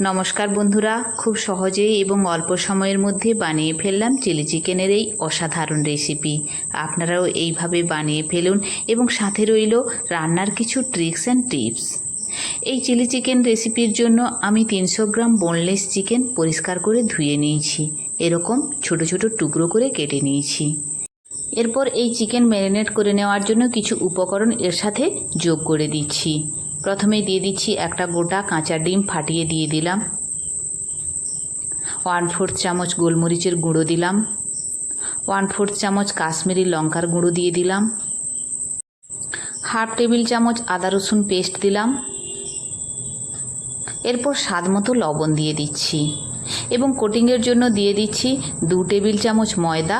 নমস্কার বন্ধুরা, খুব সহজেই এবং অল্প সময়ের মধ্যে বানিয়ে ফেললাম চিলি চিকেনের এই অসাধারণ রেসিপি। আপনারাও এইভাবে বানিয়ে ফেলুন এবং সাথে রইল রান্নার কিছু ট্রিক্স অ্যান্ড টিপস। এই চিলি চিকেন রেসিপির জন্য আমি তিনশো গ্রাম বোনলেস চিকেন পরিষ্কার করে ধুয়ে নিয়েছি। এরকম ছোট ছোট টুকরো করে কেটে নিয়েছি। এরপর এই চিকেন ম্যারিনেট করে নেওয়ার জন্য কিছু উপকরণ এর সাথে যোগ করে দিচ্ছি। প্রথমে দিয়ে দিচ্ছি একটা গোটা কাঁচা ডিম, ফাটিয়ে দিয়ে দিলাম। ওয়ান ফোর্থ চামচ গোলমরিচের গুঁড়ো দিলাম। ওয়ান ফোর্থ চামচ কাশ্মীরি লঙ্কার গুঁড়ো দিয়ে দিলাম। হাফ টেবিল চামচ আদা রসুন পেস্ট দিলাম। এরপর স্বাদ মতো লবণ দিয়ে দিচ্ছি। এবং কোটিংয়ের জন্য দিয়ে দিচ্ছি দু টেবিল চামচ ময়দা।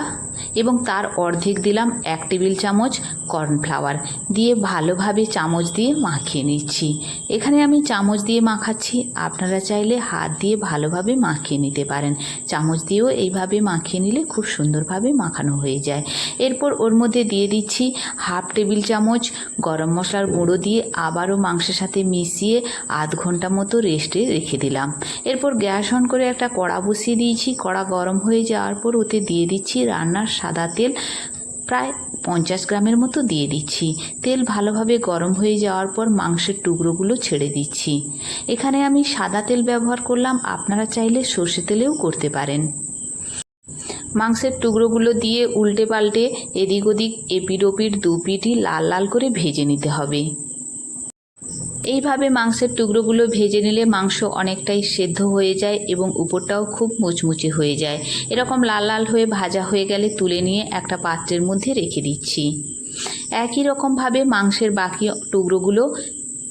এবং তার অর্ধেক দিলাম এক টেবিল চামচ কর্নফ্লাওয়ার। দিয়ে ভালোভাবে চামচ দিয়ে মাখিয়ে নিচ্ছি। এখানে আমি চামচ দিয়ে মাখাচ্ছি। আপনারা চাইলে হাত দিয়ে ভালোভাবে মাখিয়ে নিতে পারেন। চামচ দিয়েও এইভাবে মাখিয়ে নিলে খুব সুন্দরভাবে মাখানো হয়ে যায়। এরপর ওর মধ্যে দিয়ে দিচ্ছি হাফ টেবিল চামচ গরম মশলার গুঁড়ো দিয়ে আবারও মাংসের সাথে মিশিয়ে আধ ঘণ্টা মতো রেস্টে রেখে দিলাম। এরপর গ্যাস অন করে একটা কড়া বসিয়ে দিয়েছি। কড়া গরম হয়ে যাওয়ার পর ওতে দিয়ে দিচ্ছি রান্নার সাদা তেল প্রায় পঞ্চাশ গ্রামের মতো দিয়ে দিচ্ছি। তেল ভালোভাবে গরম হয়ে যাওয়ার পর মাংসের টুকরোগুলো ছেড়ে দিচ্ছি। এখানে আমি সাদা তেল ব্যবহার করলাম, আপনারা চাইলে সর্ষে তেলেও করতে পারেন। মাংসের টুকরোগুলো দিয়ে উল্টে পাল্টে এদিক ওদিক এপিড ওপিড দু পিঠই লাল লাল করে ভেজে নিতে হবে। এইভাবে মাংসের টুকরোগুলো ভেজে নিলে মাংস অনেকটাই সেদ্ধ হয়ে যায় এবং উপরটাও খুব মুচমুচে হয়ে যায়। এরকম লাল লাল হয়ে ভাজা হয়ে গেলে তুলে নিয়ে একটা পাত্রের মধ্যে রেখে দিচ্ছি। একই রকমভাবে মাংসের বাকি টুকরোগুলো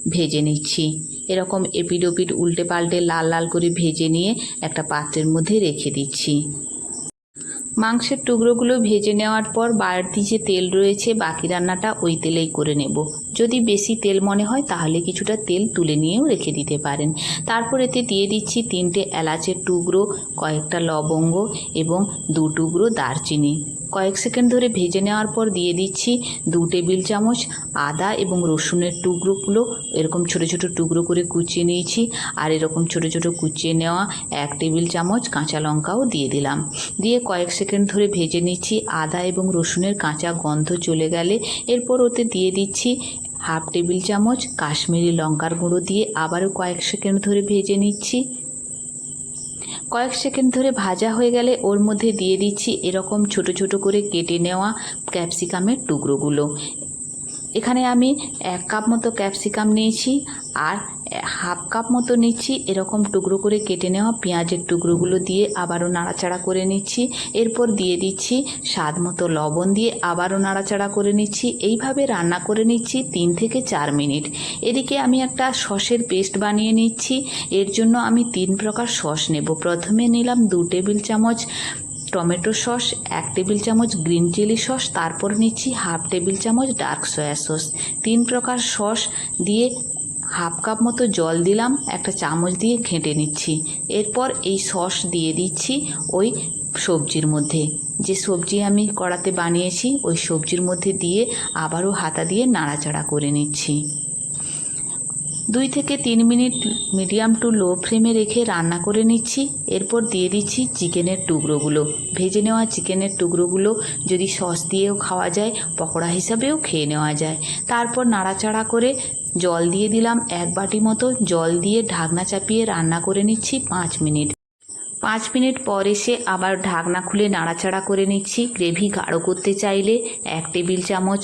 ভেজে নিচ্ছি। এরকম এপিড ওপিড উল্টে পাল্টে লাল লাল করে ভেজে নিয়ে একটা পাত্রের মধ্যে রেখে দিচ্ছি। মাংসের টুকরোগুলো ভেজে নেওয়ার পর বাড়তি যে তেল রয়েছে, বাকি রান্নাটা ওই তেলেই করে নেব। যদি বেশি তেল মনে হয়, তাহলে কিছুটা তেল তুলে নিয়েও রেখে দিতে পারেন। তারপর এতে দিয়ে দিচ্ছি তিনটে এলাচের টুকরো, কয়েকটা লবঙ্গ এবং দু টুকরো দারচিনি। কয়েক সেকেন্ড ধরে ভেজে নেওয়ার পর দিয়ে দিচ্ছি দু টেবিল চামচ আদা এবং রসুনের টুকরোগুলো। এরকম ছোট ছোট টুকরো করে কুচিয়ে নিয়েছি আর এরকম ছোট ছোট কুচিয়ে নেওয়া এক টেবিল চামচ কাঁচা লঙ্কাও দিয়ে দিলাম। দিয়ে কয়েক সেকেন্ড ধরে ভেজে নিচ্ছি আদা এবং রসুনের কাঁচা গন্ধ চলে গেলে। এরপর ওতে দিয়ে দিচ্ছি হাফ টেবিল চামচ কাশ্মীরি লঙ্কার গুঁড়ো দিয়ে আবারও কয়েক সেকেন্ড ধরে ভেজে নিচ্ছি। কয়েক সেকেন্ড ধরে ভাজা হয়ে গেলে ওর মধ্যে দিয়ে দিচ্ছি এরকম ছোট ছোট করে কেটে নেওয়া ক্যাপসিকামের টুকরোগুলো। এখানে আমি এক কাপ মতো ক্যাপসিকাম নিয়েছি আর হাফ কাপ মতো নিচ্ছি এরকম টুকরো করে কেটে নেওয়া পেঁয়াজের টুকরোগুলো দিয়ে আবারও নাড়াচাড়া করে নিচ্ছি। এরপর দিয়ে দিচ্ছি স্বাদ মতো লবণ দিয়ে আবারও নাড়াচাড়া করে নিচ্ছি। এইভাবে রান্না করে নিচ্ছি তিন থেকে চার মিনিট। এদিকে আমি একটা সসের পেস্ট বানিয়ে নিচ্ছি। এর জন্য আমি তিন প্রকার সস নেব। প্রথমে নিলাম দু টেবিল চামচ টমেটো সস, এক টেবিল চামচ গ্রিন চিলি সস, তারপর নিচ্ছি হাফ টেবিল চামচ ডার্ক সয়া সস। তিন প্রকার সস দিয়ে হাফ কাপ মতো জল দিলাম, একটা চামচ দিয়ে ঘেঁটে নিচ্ছি। এরপর এই সস দিয়ে দিচ্ছি ওই সবজির মধ্যে। যে সবজি আমি কড়াতে বানিয়েছি, ওই সবজির মধ্যে দিয়ে আবারও হাতা দিয়ে নাড়াচাড়া করে নিচ্ছি। দুই থেকে তিন মিনিট মিডিয়াম টু লো ফ্লেমে রেখে রান্না করে নিচ্ছি। এরপর দিয়ে দিচ্ছি চিকেনের টুকরোগুলো। ভেজে নেওয়া চিকেনের টুকরোগুলো যদি সস দিয়েও খাওয়া যায়, পকোড়া হিসাবেও খেয়ে নেওয়া যায়। তারপর নাড়াচাড়া করে জল দিয়ে দিলাম এক বাটি মতো। জল দিয়ে ঢাকনা চাপিয়ে রান্না করে নিচ্ছি পাঁচ মিনিট। পাঁচ মিনিট পর এসে আবার ঢাকনা খুলে নাড়াচাড়া করে নিচ্ছি। গ্রেভি গাঢ় করতে চাইলে এক টেবিল চামচ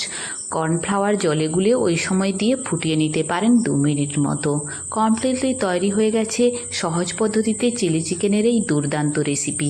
কর্নফ্লাওয়ার জলে গুলে ওই সময় দিয়ে ফুটিয়ে নিতে পারেন দু মিনিট মতো। কমপ্লিটলি তৈরি হয়ে গেছে সহজ পদ্ধতিতে চিলি চিকেনের এই দুর্দান্ত রেসিপি